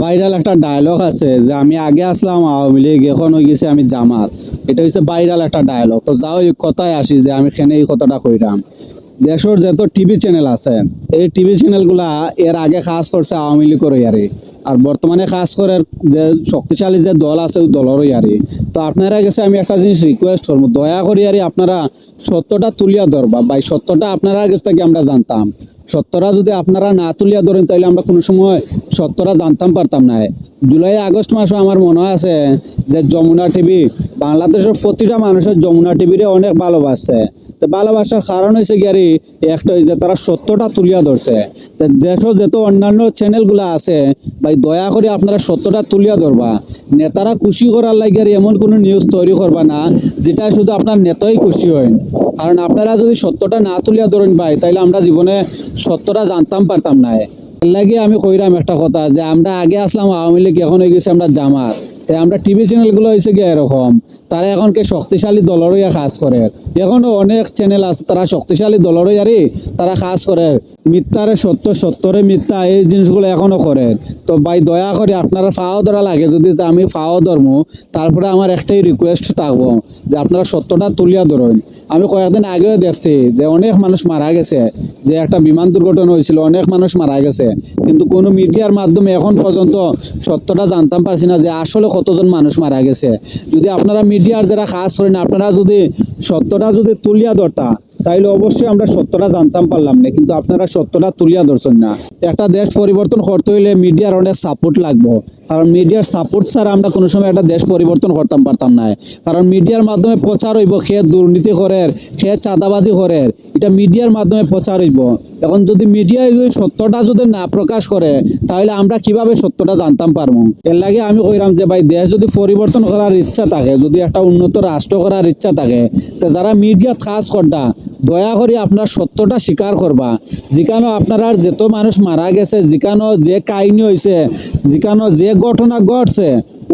Viral একটা dialogue আছে যে আমি আগে আসলাম, আওয়ামী লীগ, এখন হয়ে গেছে আমি জামাত। এটা হচ্ছে ভাইরাল একটা ডায়লগ তো যাও এই কথায় আসি যে আমি খেনে এই কথাটা কইরাম। দেশের যত টিভি চ্যানেল আছে, এই টিভি চ্যানেলগুলা এর আগে কাজ করছে আওয়ামী লীগের ইয়ারে। আর বর্তমানে কাজ করার যে শক্তিশালী যে দল আছে ওই দলেরও ইয়ারে। তো আপনারা গেছে আমি একটা জিনিস রিকোয়েস্ট করব। দয়া করি আরে আপনারা সত্যটা তুলিয়া ধরবা। ভাই সত্যটা আপনারা কাছ থেকে আমরা জানতাম। সত্যটা যদি আপনারা না তুলিয়া ধরেন তাহলে আমরা কোনো সময় সত্তরা জানতাম পারতাম না। জুলাই, আগস্ট মাসে আমার মনে আছে যে যমুনা টিভি, বাংলাদেশের প্রতিটা মানুষের যমুনা টিভিরে অনেক ভালোবাসছে। ভালোবাসার কারণ হয়েছে আরে, একটা হয়েছে তারা সত্যটা তুলিয়া ধরছে। দেশের যত অন্যান্য চ্যানেলগুলো আছে, ভাই দয়া করে আপনারা সত্যটা তুলিয়া ধরবা। নেতারা খুশি করার লাগে আর এমন কোনো নিউজ তৈরি করবা না, যেটা শুধু আপনার নেতাই খুশি হয় কারণ আপনারা যদি সত্যটা না তুলিয়া ধরেন ভাই, তাইলে আমরা জীবনে সত্যটা জানতাম পারতাম না। লাগে আমি কইরাম একটা কথা, যে আমরা আগে আসলাম আওয়ামী লীগ, এখন হয়ে গেছে আমরা জামাত। আমরা টিভি চ্যানেলগুলো হয়েছে গিয়ে এরকম। তারা এখন কে শক্তিশালী দলেরই কাজ করে। এখনও অনেক চ্যানেল আছে, তারা শক্তিশালী দলেরই আরে তারা কাজ করে। মিথ্যারে সত্য, সত্যরে মিথ্যা, এই জিনিসগুলো এখনও করে। তো ভাই দয়া করে আপনারা ফাও ধরা লাগে, যদি আমি ফাও ধরবো তারপরে আমার একটাই রিকোয়েস্ট থাকব যে আপনারা সত্যটা তুলিয়া ধরেন। আমি কয়েকদিন আগেও দেখছি যে অনেক মানুষ মারা গেছে, যে একটা বিমান দুর্ঘটনা হয়েছিল, অনেক মানুষ মারা গেছে। কিন্তু কোনো মিডিয়ার মাধ্যমে এখন পর্যন্ত সত্যটা জানতাম পারছি না যে আসলে কতজন মানুষ মারা গেছে। যদি আপনারা মিডিয়ার যারা কাজ করেন, আপনারা যদি সত্যটা যদি তুলিয়া ধরতা, তাইলে অবশ্যই আমরা সত্যটা জানতাম পারলাম না, কিন্তু আপনারা সত্যটা তুলিয়া ধরছেন না। একটা দেশ পরিবর্তন করতে হইলে মিডিয়ার অনেক সাপোর্ট লাগবে। কারণ মিডিয়ার সাপোর্ট ছাড়া আমরা কোনো সময় একটা দেশ পরিবর্তন করতাম পারতাম না। কারণ মিডিয়ার মাধ্যমে প্রচার হইব, সে দুর্নীতি করে, সে চাঁদাবাজি করে, এটা মিডিয়ার মাধ্যমে প্রচার হইব। এখন যদি মিডিয়ায় যদি সত্যটা যদি না প্রকাশ করে, তাহলে আমরা কীভাবে সত্যটা জানতাম পারব? এর লাগে আমি কইরাম যে ভাই, দেশ যদি পরিবর্তন করার ইচ্ছা থাকে, যদি একটা উন্নত রাষ্ট্র করার ইচ্ছা থাকে, তো যারা মিডিয়াত কাজ করটা দয়া করে আপনার সত্যটা স্বীকার করবা। যেখানে আপনারা যেত মানুষ মারা গেছে, যেখানে যে কাহিনী হয়েছে যেখানে যে ঘটনা ঘটছে,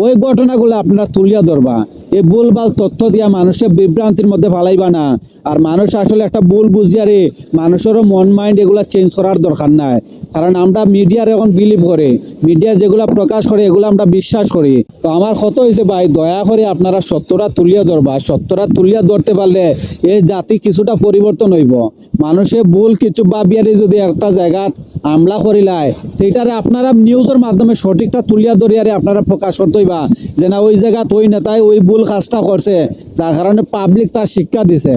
ওই ঘটনাগুলো আপনারা তুলিয়া ধরবা। এই ভুলবাল তথ্য দিয়া মানুষের বিভ্রান্তির মধ্যে ফালাইবা না। আর মানুষ আসলে একটা ভুল বুঝিয়ারে মানুষেরও মন মাইন্ড এগুলা চেঞ্জ করার দরকার নাই। কারণ আমরা মিডিয়ার এখন বিলিভ করে। মিডিয়া যেগুলা প্রকাশ করে, এগুলো আমরা বিশ্বাস করি। তো আমার কত হয়েছে ভাই, দয়া করে আপনারা সত্যটা তুলিয়া ধরবা। সত্যটা তুলিয়া ধরতে পারলে এই জাতি কিছুটা পরিবর্তন হইব। মানুষে ভুল কিছু ভাবিয়ারে যদি একটা জায়গাত আমলা করিলায় সেইটারে আপনারা নিউজের মাধ্যমে সঠিকটা তুলিয়া ধরিয়ারে আপনারা প্রকাশ করতে হইবা। যে না ওই জায়গাত ওই নেতায় ওই ভুল কাজটা করছে, যার কারণে পাবলিক তার শিক্ষা দিছে।